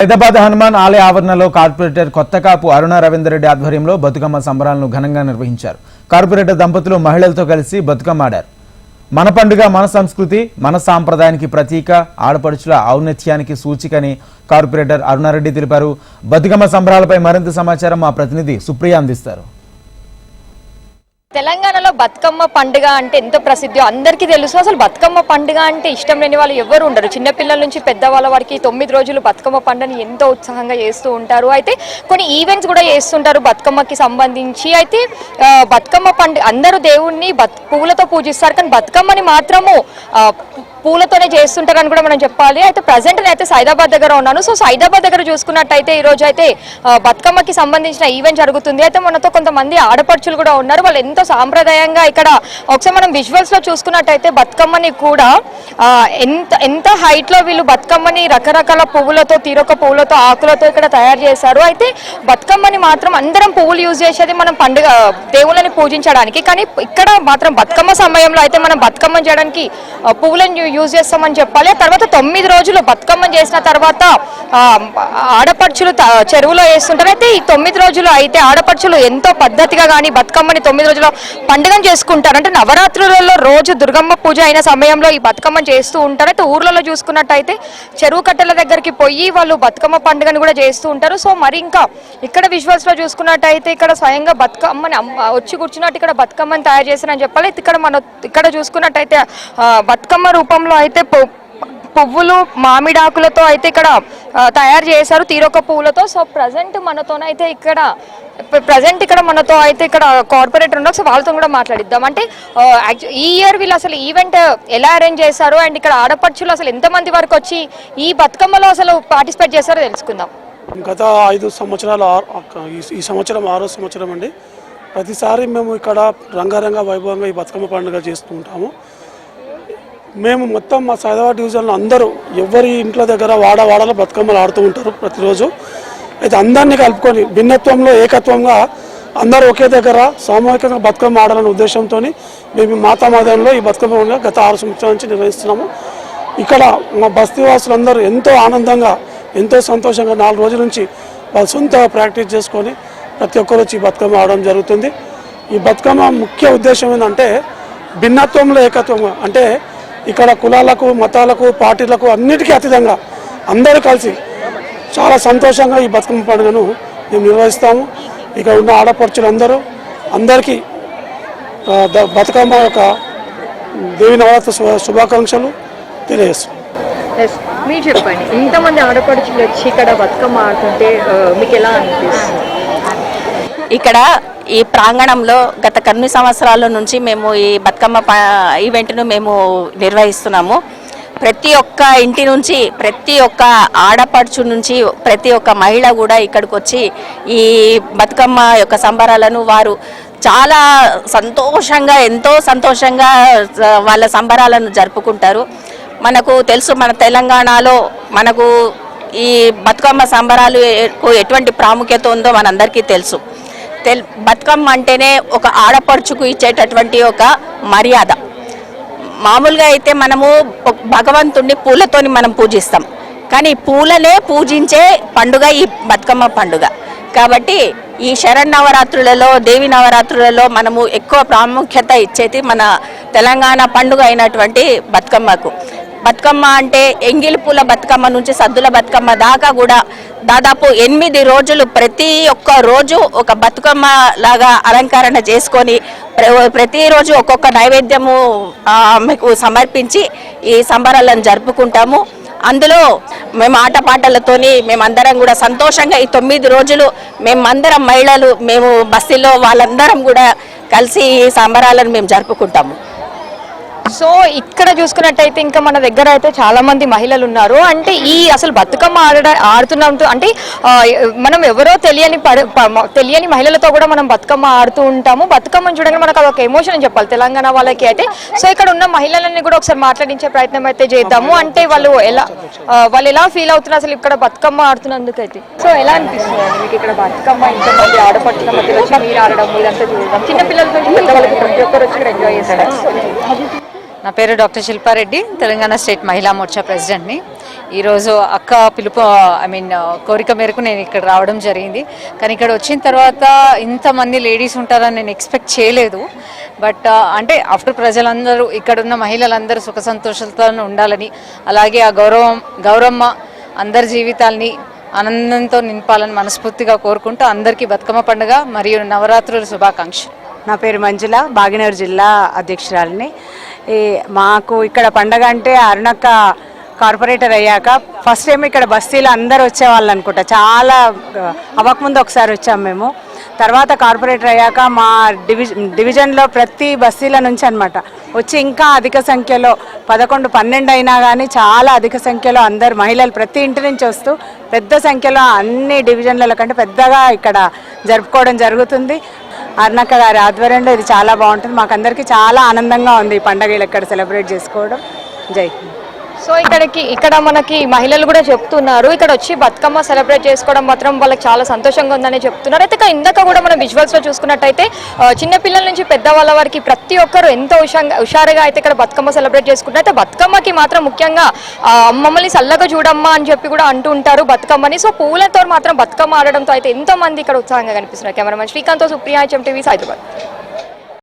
హైదరాబాద్ హనుమాన్ ఆలయ ఆవరణలో కార్పొరేటర్ కొత్త కాపు అరుణ రవీందర్ రెడ్డి ఆధ్వర్యంలో బతుకమ్మ సంబరాలను ఘనంగా నిర్వహించారు. కార్పొరేటర్ దంపతులు మహిళలతో కలిసి బతుకమ్మ ఆడారు మన పండుగ మన సంస్కృతి మన సాంప్రదాయానికి ప్రతీక ఆడపడుచుల ఔన్నత్యానికి సూచికని కార్పొరేటర్ అరుణారెడ్డి తెలిపారు. బతుకమ్మ సంబరాలపై మరింత సమాచారం మా ప్రతినిధి సుప్రియ అందిస్తారు. తెలంగాణలో బతుకమ్మ పండుగ అంటే ఎంత ప్రసిద్ధి అందరికీ తెలుసు. అసలు బతుకమ్మ పండుగ అంటే ఇష్టం లేని వాళ్ళు ఎవరు ఉండరు. చిన్నపిల్లల నుంచి పెద్దవాళ్ళ వారికి తొమ్మిది రోజులు బతుకమ్మ పండుగని ఎంతో ఉత్సాహంగా చేస్తూ ఉంటారు. అయితే కొన్ని ఈవెంట్స్ కూడా చేస్తుంటారు బతుకమ్మకి సంబంధించి. అయితే బతుకమ్మ పండుగ అందరూ దేవుణ్ణి బత్ పువ్వులతో పూజిస్తారు. కానీ బతుకమ్మని మాత్రము పూలతోనే చేస్తుంటారని కూడా మనం చెప్పాలి. అయితే ప్రజెంట్ అయితే సైదాబాద్ దగ్గర ఉన్నాను. సో సైదాబాద్ దగ్గర చూసుకున్నట్టయితే ఈ రోజు అయితే బతుకమ్మకి సంబంధించిన ఈవెంట్ జరుగుతుంది. అయితే మనతో కొంతమంది ఆడపడుచులు కూడా ఉన్నారు. వాళ్ళు ఎంతో సాంప్రదాయంగా ఇక్కడ ఒకసారి మనం విజువల్స్లో చూసుకున్నట్టయితే బతుకమ్మని కూడా ఎంత ఎంత హైట్లో వీళ్ళు బతుకమ్మని రకరకాల పువ్వులతో తీరొక పువ్వులతో ఆకులతో ఇక్కడ తయారు చేశారు. అయితే బతుకమ్మని మాత్రం అందరం పువ్వులు యూజ్ చేసేది మనం పండుగ దేవుళ్ళని పూజించడానికి. కానీ ఇక్కడ మాత్రం బతుకమ్మ సమయంలో అయితే మనం బతుకమ్మ చేయడానికి పువ్వులను యూజ్ చేస్తామని చెప్పాలి. తర్వాత తొమ్మిది రోజులు బతుకమ్మ చేసిన తర్వాత ఆడపడుచులు చెరువులో వేస్తుంటారు. అయితే ఈ తొమ్మిది రోజులు అయితే ఆడపడుచులు ఎంతో పద్ధతిగా కానీ బతుకమ్మని తొమ్మిది రోజుల పండుగను చేసుకుంటారు. అంటే నవరాత్రులలో రోజు దుర్గమ్మ పూజ అయిన సమయంలో ఈ బతుకమ్మ చేస్తూ ఉంటారు. అయితే ఊర్లలో చూసుకున్నట్టయితే చెరువు కట్టెల దగ్గరికి పోయి వాళ్ళు బతుకమ్మ పండుగను కూడా చేస్తూ ఉంటారు. సో మరి ఇంకా ఇక్కడ విజువల్స్లో చూసుకున్నట్టయితే ఇక్కడ స్వయంగా బతుకమ్మని అమ్మ- వచ్చి కూర్చున్నట్టు ఇక్కడ బతుకమ్మని తయారు చేశారని చెప్పాలి. ఇక్కడ మనం ఇక్కడ చూసుకున్నట్టయితే బతుకమ్మ రూపం రూపంలో అయితే పువ్వులు మామిడాకులతో అయితే ఇక్కడ తయారు చేశారు తీరొక పువ్వులతో సో ప్రజెంట్ మనతోనైతే ఇక్కడ ప్రజెంట్ ఇక్కడ మనతో అయితే ఇక్కడ కార్పొరేటర్ ఉన్నారు. సో వాళ్ళతో కూడా మాట్లాడిద్దాం. అంటే ఈ ఇయర్ వీళ్ళు అసలు ఈవెంట్ ఎలా అరేంజ్ చేశారు? అండ్ ఇక్కడ ఆడపడుచులు అసలు ఎంతమంది వరకు వచ్చి ఈ బతుకమ్మలో అసలు పార్టిసిపేట్ చేశారో తెలుసుకుందాం. గత ఐదు సంవత్సరాలు ఆరు- ఈ- ఈ సంవత్సరం ఆరో సంవత్సరం అండి. ప్రతిసారి మేము ఇక్కడ రంగారంగ వైభవంగా ఈ బతుకమ్మ పండుగ చేస్తూ ఉంటాము. మేము మొత్తం మా సైదాబాద్ డివిజన్లో అందరూ ఎవరి ఇంట్లో దగ్గర వాడ వాడలో బతుకమ్మలు ఆడుతూ ఉంటారు ప్రతిరోజు. అయితే అందరినీ కలుపుకొని భిన్నత్వంలో ఏకత్వంగా అందరూ ఒకే దగ్గర సామూహికంగా బతుకమ్మ ఆడాలనే ఉద్దేశంతో మేము మాతామాదంలో ఈ బతుకమ్మ గత ఆరు సంవత్సరాల నుంచి నిర్వహిస్తున్నాము. ఇక్కడ మా బస్తీవాసులందరూ ఎంతో ఆనందంగా ఎంతో సంతోషంగా నాలుగు రోజుల నుంచి వాళ్ళ సొంత ప్రాక్టీస్ చేసుకొని ప్రతి ఒక్కరు వచ్చి బతుకమ్మ ఆడడం జరుగుతుంది. ఈ బతుకమ్మ ముఖ్య ఉద్దేశం ఏంటంటే భిన్నత్వంలో ఏకత్వంగా అంటే ఇక్కడ కులాలకు మతాలకు పార్టీలకు అన్నిటికీ అతీతంగా అందరూ కలిసి చాలా సంతోషంగా ఈ బతుకమ్మ పండుగను మేము నిర్వహిస్తాము. ఇక్కడ ఉన్న ఆడపడుచులందరూ అందరికీ బతుకమ్మ యొక్క దేవి నవరాత్రి శుభ శుభాకాంక్షలు తెలియజేస్తాం మీరు చెప్పండి ఇంతమంది ఆడపడుచులు వచ్చి ఇక్కడ బతుకమ్మ ఆడుతుంటే మీకు ఎలా అనిపిస్తుంది? ఇక్కడ ఈ ప్రాంగణంలో గత కొన్ని సంవత్సరాల నుంచి మేము ఈ బతుకమ్మ ఈవెంట్ను మేము నిర్వహిస్తున్నాము. ప్రతి ఒక్క ఇంటి నుంచి ప్రతి ఒక్క ఆడపడుచు నుంచి ప్రతి ఒక్క మహిళ కూడా ఇక్కడికి వచ్చి ఈ బతుకమ్మ యొక్క సంబరాలను వారు చాలా సంతోషంగా ఎంతో సంతోషంగా వాళ్ళ సంబరాలను జరుపుకుంటారు. మనకు తెలుసు మన తెలంగాణలో మనకు ఈ బతుకమ్మ సంబరాలు ఎటువంటి ప్రాముఖ్యత ఉందో మనందరికీ తెలుసు. తెల్ బతుకమ్మ అంటేనే ఒక ఆడపడుచుకు ఇచ్చేటటువంటి ఒక మర్యాద. మామూలుగా అయితే మనము భగవంతుణ్ణి పూలతోని మనం పూజిస్తాం. కానీ పూలనే పూజించే పండుగ ఈ బతుకమ్మ పండుగ. కాబట్టి ఈ శరన్నవరాత్రులలో దేవి నవరాత్రులలో మనము ఎక్కువ ప్రాముఖ్యత ఇచ్చేది మన తెలంగాణ పండుగ అయినటువంటి బతుకమ్మకు. బతుకమ్మ అంటే ఎంగిలి పూల బతుకమ్మ నుంచి సద్దుల బతుకమ్మ దాకా కూడా దాదాపు ఎనిమిది రోజులు ప్రతి ఒక్క రోజు ఒక బతుకమ్మ లాగా అలంకరణ చేసుకొని ప్ర- ప్రతిరోజు ఒక్కొక్క నైవేద్యము మీకు ఆమెకు సమర్పించి ఈ సంబరాలను జరుపుకుంటాము. అందులో మేము ఆటపాటలతోని మేమందరం కూడా సంతోషంగా ఈ తొమ్మిది రోజులు మేమందరం మహిళలు మేము బస్సులో వాళ్ళందరం కూడా కలిసి ఈ సంబరాలను మేము జరుపుకుంటాము. సో ఇక్కడ చూసుకున్నట్టయితే ఇంకా మన దగ్గర అయితే చాలా మంది మహిళలు ఉన్నారు. అంటే ఈ అసలు బతుకమ్మ ఆడ ఆడుతున్నాం అంటే మనం ఎవరో తెలియని పడ- తెలియని మహిళలతో కూడా మనం బతుకమ్మ ఆడుతూ ఉంటాము. బతుకమ్మను చూడగానే మనకు అదొక ఎమోషన్ అని చెప్పాలి తెలంగాణ వాళ్ళకి అయితే. సో ఇక్కడ ఉన్న మహిళలని కూడా ఒకసారి మాట్లాడించే ప్రయత్నం అయితే చేద్దాము. అంటే వాళ్ళు ఎలా వాళ్ళు ఎలా ఫీల్ అవుతున్నారు అసలు ఇక్కడ బతుకమ్మ ఆడుతున్నందుకు అయితే సో ఎలా అనిపిస్తుంది మీకు ఇక్కడ బతుకమ్మ? ఇంతమంది ఆడపడుతున్న మధ్యలో వచ్చి మీరు ఆడడం ఇదంతా చూడడం నుంచి పెద్దవాళ్ళకి ప్రతి ఒక్కరు వచ్చి ఇక్కడ ఎంజాయ్ చేస్తారు. నా పేరు డాక్టర్ శిల్పారెడ్డి తెలంగాణ స్టేట్ మహిళా మోర్చా ప్రెసిడెంట్ని. ఈరోజు అక్క పిలుపు ఐ మీన్ కోరిక మేరకు నేను ఇక్కడ రావడం జరిగింది. కానీ ఇక్కడ వచ్చిన తర్వాత ఇంతమంది లేడీస్ ఉంటారని నేను ఎక్స్పెక్ట్ చేయలేదు. బట్ అంటే ఆఫ్టర్ ప్రజలందరూ ఇక్కడున్న మహిళలందరూ సుఖ సంతోషాలతో ఉండాలని అలాగే ఆ గౌరవం గౌరమ్మ అందరి జీవితాల్ని ఆనందంతో నింపాలని మనస్ఫూర్తిగా కోరుకుంటూ అందరికీ బతుకమ్మ పండుగ మరియు నవరాత్రుల శుభాకాంక్షలు. నా పేరు మంజుల భాగ్యనగర్ జిల్లా అధ్యక్షురాలిని. ఈ మాకు ఇక్కడ పండగ అంటే అరుణక్క కార్పొరేటర్ అయ్యాక ఫస్ట్ టైం ఇక్కడ బస్తీలో అందరు వచ్చేవాళ్ళు అనుకుంటా. చాలా అవ్వకముందు ఒకసారి వచ్చాము మేము. తర్వాత కార్పొరేటర్ అయ్యాక మా డివిజన్ డివిజన్లో ప్రతి బస్తీల నుంచి అనమాట వచ్చి ఇంకా అధిక సంఖ్యలో పదకొండు పన్నెండు అయినా కానీ చాలా అధిక సంఖ్యలో అందరు మహిళలు ప్రతి ఇంటి నుంచి వస్తూ పెద్ద సంఖ్యలో అన్ని డివిజన్ల కంటే పెద్దగా ఇక్కడ జరుపుకోవడం జరుగుతుంది. అర్ణక్క గారి ఆధ్వర్యంలో ఇది చాలా బాగుంటుంది. మాకు అందరికీ చాలా ఆనందంగా ఉంది ఈ పండగలు ఇక్కడ సెలబ్రేట్ చేసుకోవడం. జై సో ఇక్కడికి ఇక్కడ మనకి మహిళలు కూడా చెప్తున్నారు ఇక్కడ వచ్చి బతుకమ్మ సెలబ్రేట్ చేసుకోవడం మాత్రం వాళ్ళకి చాలా సంతోషంగా ఉందని చెప్తున్నారు. అయితే ఇందాక కూడా మనం విజువల్స్లో చూసుకున్నట్టయితే చిన్నపిల్లల నుంచి పెద్దవాళ్ళ వారికి ప్రతి ఒక్కరు ఎంతో హుషంగా హుషారుగా అయితే ఇక్కడ బతుకమ్మ సెలబ్రేట్ చేసుకుంటారు అయితే బతుకమ్మకి మాత్రం ముఖ్యంగా మమ్మల్ని చల్లగా చూడమ్మా అని చెప్పి కూడా అంటూ ఉంటారు బతుకమ్మని. సో పూలతో మాత్రం బతుకమ్మ ఆడడంతో అయితే ఎంతో మంది ఇక్కడ ఉత్సాహంగా కనిపిస్తున్నారు. Cameraman Srikanth Supriya HM TV Hyderabad